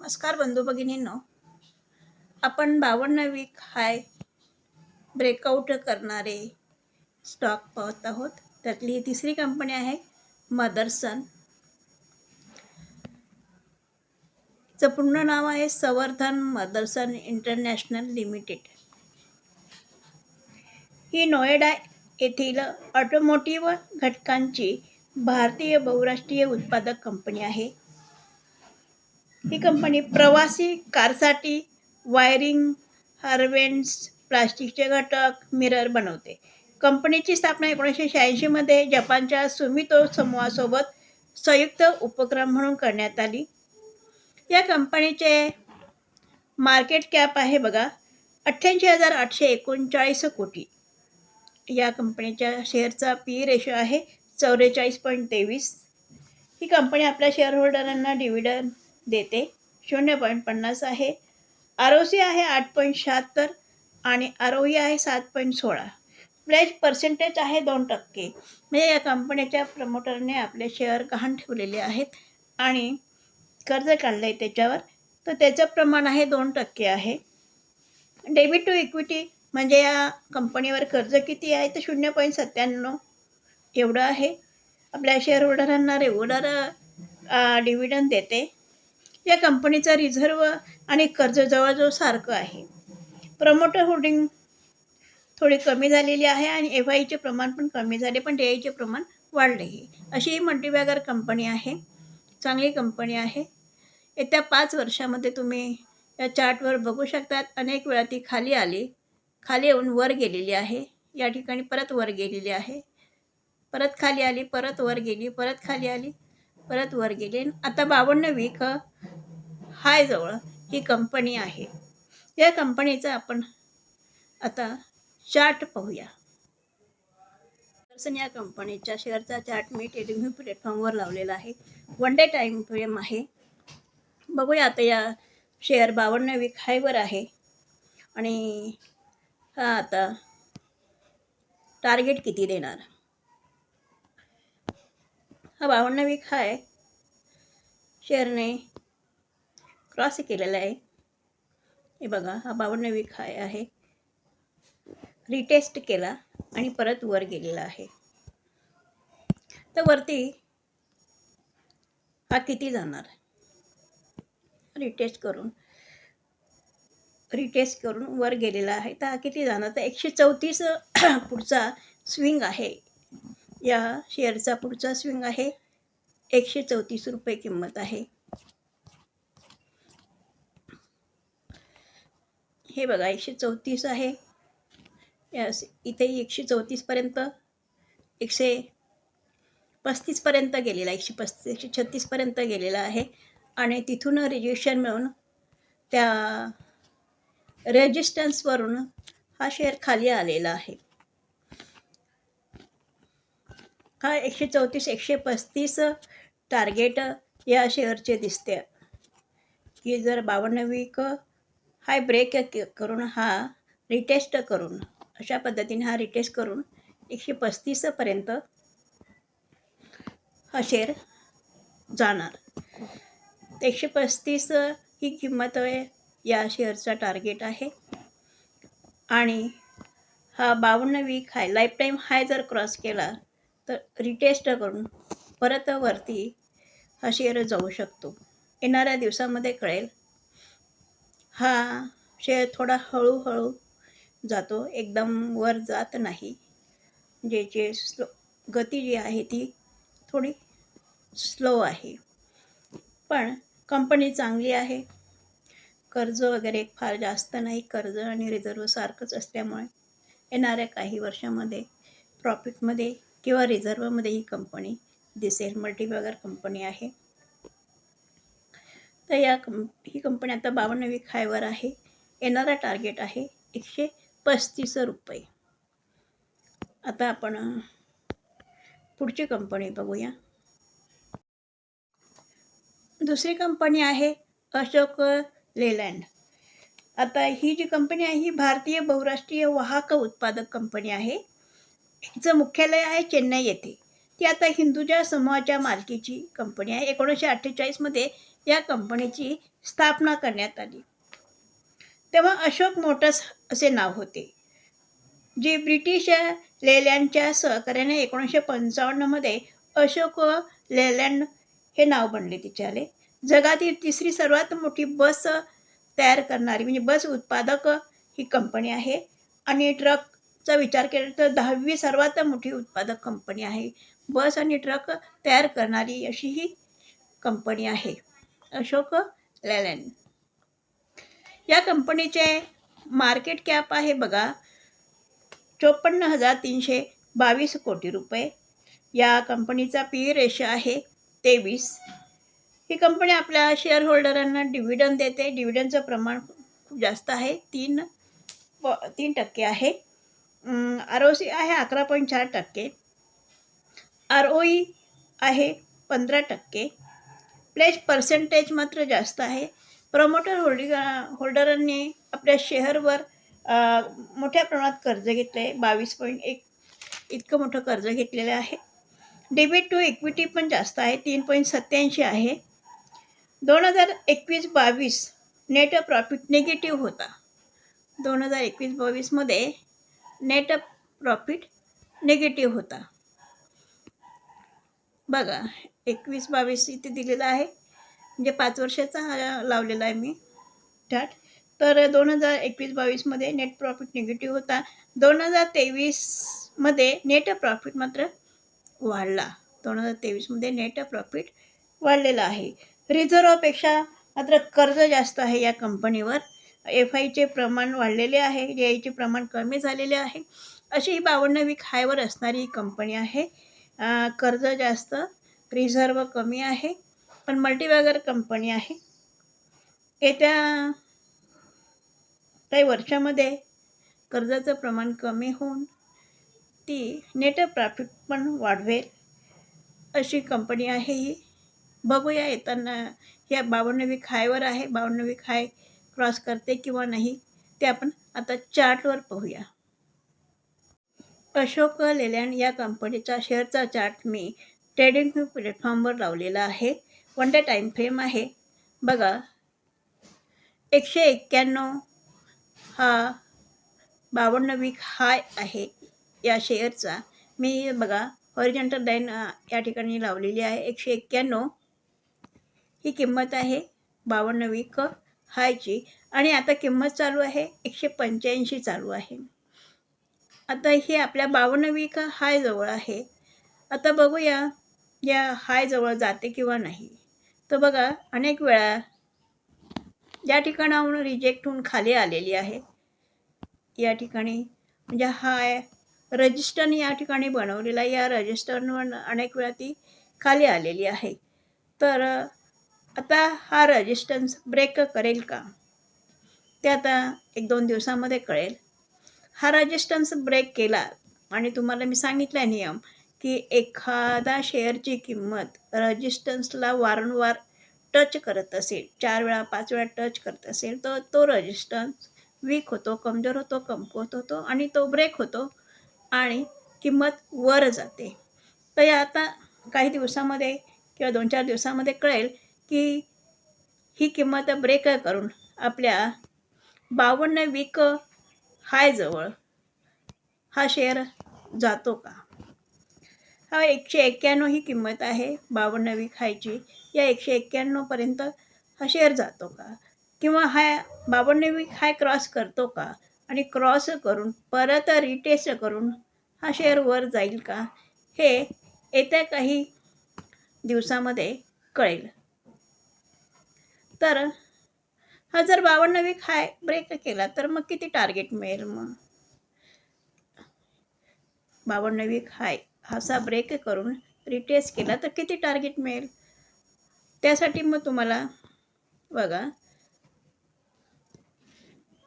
नमस्कार बंधू भगिनींनो. आपण बावन्न वीक हाय ब्रेकआउट करणारे स्टॉक पाहत आहोत. त्यातली ही तिसरी कंपनी आहे मदरसन. च पूर्ण नाव आहे संवर्धन मदरसन इंटरनॅशनल लिमिटेड. ही नोएडा येथील ऑटोमोटिव्ह घटकांची भारतीय बहुराष्ट्रीय उत्पादक कंपनी आहे. ही कंपनी प्रवासी कारसाठी वायरिंग हार्वेंट्स प्लास्टिकचे घटक मिरर बनवते. कंपनीची स्थापना एकोणीसशे शहाऐंशीमध्ये जपानच्या सुमितो समूहासोबत संयुक्त उपक्रम म्हणून करण्यात आली. या कंपनीचे मार्केट कॅप आहे बघा अठ्ठ्याऐंशी हजार आठशे एकोणचाळीस कोटी. या कंपनीच्या शेअरचा पी रेशो आहे चौवेचाळीस पॉईंट तेवीस. ही कंपनी आपल्या शेअरहोल्डरांना डिव्हिडंड देते. शून्य पॉईंट पन्नास आहे. आर ओ सी आहे आठ पॉईंट शहात्तर आणि आर ओ ई आहे सात पॉईंट सोळा. प्लेज पर्सेंटेज आहे दोन टक्के. म्हणजे या कंपनीच्या प्रमोटरने आपले शेअर गहाण ठेवलेले आहेत आणि कर्ज काढलं आहे त्याच्यावर. तर त्याचं प्रमाण आहे दोन टक्के आहे. डेबिट टू इक्विटी म्हणजे या कंपनीवर कर्ज किती आहे तर शून्य पॉईंट सत्त्याण्णव एवढं आहे. आपल्या शेअर होल्डरांना रेग्युलर डिव्हिडंड देते. या कंपनीचा रिझर्व आणि कर्ज जवळजवळ सारखं आहे. प्रमोटर होल्डिंग थोडी कमी झालेली आहे आणि एफ आयचे प्रमाण पण कमी झाले पण डी आयचे प्रमाण वाढले आहे अशी ही मल्टीबॅगर कंपनी आहे. चांगली कंपनी आहे. येत्या पाच वर्षामध्ये तुम्ही या चार्टवर बघू शकतात. अनेक वेळा ती खाली आली. खाली येऊन वर गेलेली आहे. या ठिकाणी परत वर गेलेली आहे. परत खाली आली परत वर गेली परत खाली आली परत वर गेली. आता बावन्न वीक हाय जवळ ही कंपनी आहे. या कंपनीचा आपण आता चार्ट पाहूया. दर्शन या कंपनीच्या शेअरचा चार्ट मी टेलिव्ह्यू प्लॅटफॉर्मवर लावलेला आहे. वन डे टाईम फ्रेम आहे. बघूया आता या शेअर बावन्न वीक हायवर आहे. आणि हा आता टार्गेट किती देणार? हा बावन्न वीक हाय शेअरने क्रॉस केलेला आहे. हे बघा हा बावन्नवी खाय हाय आहे. रिटेस्ट केला आणि परत वर गेलेला आहे. तर वरती हा किती जाणार? रिटेस्ट करून रिटेस्ट करून वर गेलेला आहे. तर हा किती जाणार? तर एकशे चौतीस पुढचा स्विंग आहे. या शेअरचा पुढचा स्विंग आहे. एकशे चौतीस रुपये किंमत आहे. हे बघा एकशे चौतीस आहे. यस इथे एकशे चौतीसपर्यंत एकशे पस्तीसपर्यंत गेलेला एकशे पस्तीस एकशे छत्तीसपर्यंत गेलेला आहे. आणि तिथून रेजिस्ट्रेशन मिळून त्या रेजिस्टन्सवरून हा शेअर खाली आलेला आहे. हा एकशे चौतीस एकशे पस्तीस टार्गेट या शेअरचे दिसते. की जर बावन्न वीक हाय ब्रेक करून हा रिटेस्ट करून अशा पद्धतीने हा रिटेस्ट करून एकशे पस्तीसपर्यंत हा शेअर जाणार. एकशे पस्तीस ही किंमत या शेअरचा टार्गेट आहे. आणि हा बावन्न week high life time high जर क्रॉस केला तर रिटेस्ट करून परत वरती हा शेअर जाऊ शकतो. येणाऱ्या दिवसामध्ये कळेल हा शेअर थोडा हळूहळू जातो एकदम वर जात नाही. ज्याची स्लो गती जी आहे ती थोडी स्लो आहे. पण कंपनी चांगली आहे. कर्ज वगैरे फार जास्त नाही. कर्ज आणि रिझर्व सारखंच असल्यामुळे येणाऱ्या काही वर्षामध्ये प्रॉफिटमध्ये किंवा रिझर्वमध्ये ही कंपनी दिसेल. मल्टीबॅगर कंपनी आहे. तर या कंप ही कंपनी आता बावन्न वीक हायवर आहे. येणारा टार्गेट आहे एकशे पस्तीस रुपये. आता आपण पुढची कंपनी बघूया. दुसरी कंपनी आहे अशोक लेलँड. आता ही जी कंपनी आहे ही भारतीय बहुराष्ट्रीय वाहक उत्पादक कंपनी आहे. हिचं मुख्यालय आहे चेन्नई येथे. ती आता हिंदुजा समूहाच्या मालकीची कंपनी आहे. एकोणीसशे अठ्ठेचाळीसमध्ये या कंपनीची स्थापना करण्यात आली. तेव्हा अशोक मोटर्स असे नाव होते जी ब्रिटिश लेलँडच्या सहकार्याने एकोणीसशे पंचावन्नमध्ये अशोक लेलँड हे नाव बनले तिच्याले जगातील तिसरी सर्वात मोठी बस तयार करणारी म्हणजे बस उत्पादक ही कंपनी आहे. आणि ट्रकचा विचार केला तर दहावी सर्वात मोठी उत्पादक कंपनी आहे. बस आणि ट्रक तयार करणारी अशी ही कंपनी आहे. अशोक लेलँड या कंपनीचे मार्केट कॅप आहे बघा. चोपन्न हजार तीनशे बावीस कोटी रुपये. या कंपनीचा पी रेशो आहे तेवीस. ही कंपनी आपल्या शेअर होल्डरांना डिव्हिडंड देते डिव्हिडंडचं प्रमाण खूप जास्त आहे. तीन प तीन टक्के आहे. आर ओ सी आहे अकरा पॉईंट चार टक्के. आर ओ ई आहे पंधरा टक्के. प्लेज पर्सेंटेज मात्र जास्त आहे. प्रमोटर होल्डिंग होल्डरांनी आपल्या शेअरवर मोठ्या प्रमाणात कर्ज घेतलं आहे बावीस पॉईंट एक इतकं मोठं कर्ज घेतलेलं आहे. डेबिट टू इक्विटी पण जास्त आहे. तीन पॉईंट सत्याऐंशी आहे. दोन हजार एकवीस बावीस नेट प्रॉफिट निगेटिव्ह होता. दोन हजार एकवीस बावीसमध्ये नेट प्रॉफिट निगेटिव्ह होता. बघा एकवीस बावीस इथे दिलेला आहे. म्हणजे पाच वर्षाचा हा लावलेला आहे मी चार्ट. तर दोन हजार एकवीस बावीसमध्ये नेट प्रॉफिट निगेटिव्ह होता. दोन हजार तेवीसमध्ये नेट प्रॉफिट मात्र वाढला. दोन हजार तेवीसमध्ये नेट प्रॉफिट वाढलेला आहे. रिझर्वपेक्षा मात्र कर्ज जास्त आहे या कंपनीवर. एफ आयचे प्रमाण वाढलेले आहे. जे आयचे प्रमाण कमी झालेले आहे. अशी ही बावन्न वीक हायवर असणारी ही कंपनी आहे. कर्ज जास्त रिझर्व कमी आहे पण मल्टीबॅगर कंपनी आहे. येत्या काही वर्षामध्ये कर्जाचं प्रमाण कमी होऊन ती नेट प्रॉफिट पण वाढवेल अशी कंपनी आहे ही. बघूया येताना या बावन्नवी खायवर आहे बावन्नवी खाय क्रॉस करते किंवा नाही ते आपण आता चार्टवर पाहूया. अशोक लेलँड या कंपनीचा शेअरचा चार्ट मी ट्रेडिंग प्लॅटफॉर्मवर लावलेला आहे. वन डे टाईम फ्रेम आहे. बघा. एकशे एक्क्याण्णव हा बावन्न वीक हाय आहे या शेअरचा मी बघा हॉरिजेंटल लाईन या ठिकाणी लावलेली आहे. एकशे एक्क्याण्णव ही किंमत आहे. बावन्न वीक हायची आणि आता किंमत चालू आहे. एकशे पंच्याऐंशी चालू आहे. आता हे आपल्या बावन्न वीक हाय जवळ आहे. आता बघूया. या हायजवळ जाते किंवा नाही. तर बघा अनेक वेळा या ठिकाणाहून रिजेक्ट होऊन खाली आलेली आहे. या ठिकाणी म्हणजे हाय रजिस्टरने या ठिकाणी बनवलेला या रजिस्टरवर अनेक वेळा ती खाली आलेली आहे. तर आता हा रजिस्टन्स ब्रेक करेल का? ते आता एक दोन दिवसामध्ये कळेल. हा रजिस्टन्स ब्रेक केला आणि तुम्हाला मी सांगितला आहे नियम की एखादा शेअरची किंमत रजिस्टन्सला वारंवार टच करत असेल चार वेळा पाच वेळा टच करत असेल तर तो रजिस्टन्स वीक होतो कमजोर होतो कमकुवत होतो आणि तो ब्रेक होतो आणि किंमत वर जाते. तर या आता काही दिवसामध्ये किंवा दोन चार दिवसामध्ये कळेल की ही किंमत ब्रेक करून आपल्या बावन्न वीक हायजवळ हा शेअर जातो का? हा एकशे एक्क्याण्णव ही किंमत आहे. बावन्नवी खायची. या एकशे एक्क्याण्णवपर्यंत हा शेअर जातो का? किंवा हा बावन्नवी हाय क्रॉस करतो का? आणि क्रॉस करून परत रिटेस्ट करून हा शेअर वर जाईल का? हे येत्या काही दिवसामध्ये कळेल. तर हा जर बावन्नवी हाय ब्रेक केला तर मग किती टार्गेट मिळेल मग? बावन्नवी हाय असा ब्रेक करून रिटेस्ट केला तर किती टार्गेट मिळेल? त्यासाठी मग तुम्हाला बघा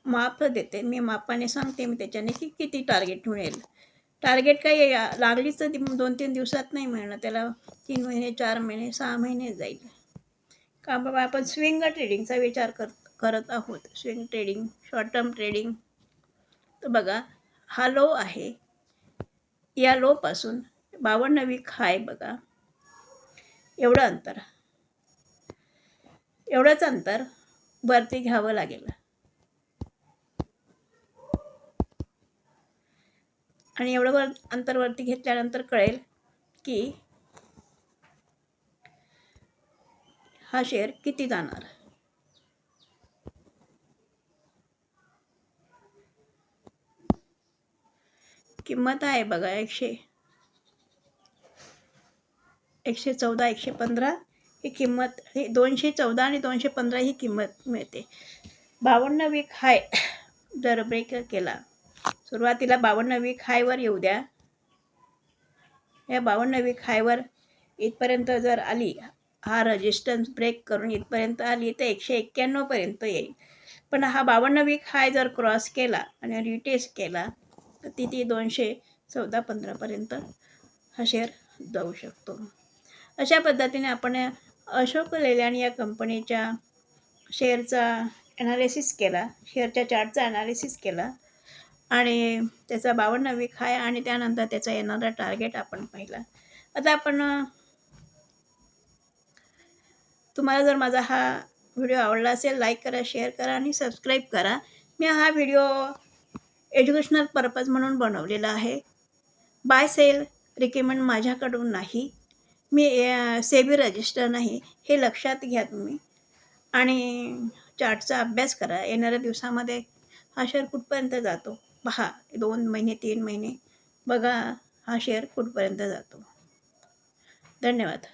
माप देते. मी मापाने सांगते मी त्याच्याने की किती टार्गेट मिळेल. टार्गेट काही लागलीच तर दोन तीन दिवसात नाही मिळणं त्याला तीन महिने चार महिने सहा महिने जाईल. का बाबा आपण स्विंग ट्रेडिंगचा विचार कर करत आहोत. Swing trading short term trading तर बघा हा लो आहे. या लोपासून बावन्नवी खाय बघा. एवढं अंतर. एवढंच अंतर वरती घ्यावं लागेल. आणि एवढं वर अंतर वरती घेतल्यानंतर कळेल की हा शेअर किती जाणार? किंमत आहे बघा एकशे एकशे चौदा एकशे पंधरा ही किंमत ही दोनशे चौदा आणि दोनशे पंधरा ही किंमत मिळते. बावन्न वीक हाय जर ब्रेक केला. सुरुवातीला बावन्न वीक हायवर येऊ द्या. या बावन्न वीक हायवर इथपर्यंत जर आली हा रजिस्टन्स ब्रेक करून इथपर्यंत आली तर एकशे एक्क्याण्णवपर्यंत येईल. पण हा बावन्न वीक हाय जर क्रॉस केला आणि रिटेस्ट केला तर तिथे दोनशे चौदा पंधरापर्यंत हा शेअर जाऊ शकतो. अशा पद्धतीने आपण अशोक लेलॅन या कंपनीच्या शेअरचा ॲनालिसिस केला. शेअरच्या चार्टचा ॲनालिसिस केला. आणि त्याचा बावन्न वीक आणि त्यानंतर त्याचा येणारा टार्गेट आपण पाहिला. आता आपण तुम्हाला जर माझा हा व्हिडिओ आवडला असेल लाईक करा शेअर करा आणि सबस्क्राईब करा. मी हा व्हिडिओ एज्युकेशनल पर्पज म्हणून बनवलेला आहे. बाय सेल रिकमेंड माझ्याकडून नाही. मी सेबी रजिस्टर नाही हे लक्षात घ्या तुम्ही. आणि चार्टचा अभ्यास करा. येणाऱ्या दिवसामध्ये हा शेअर कुठपर्यंत जातो? पहा दोन महिने तीन महिने. बघा हा शेअर कुठपर्यंत जातो? धन्यवाद.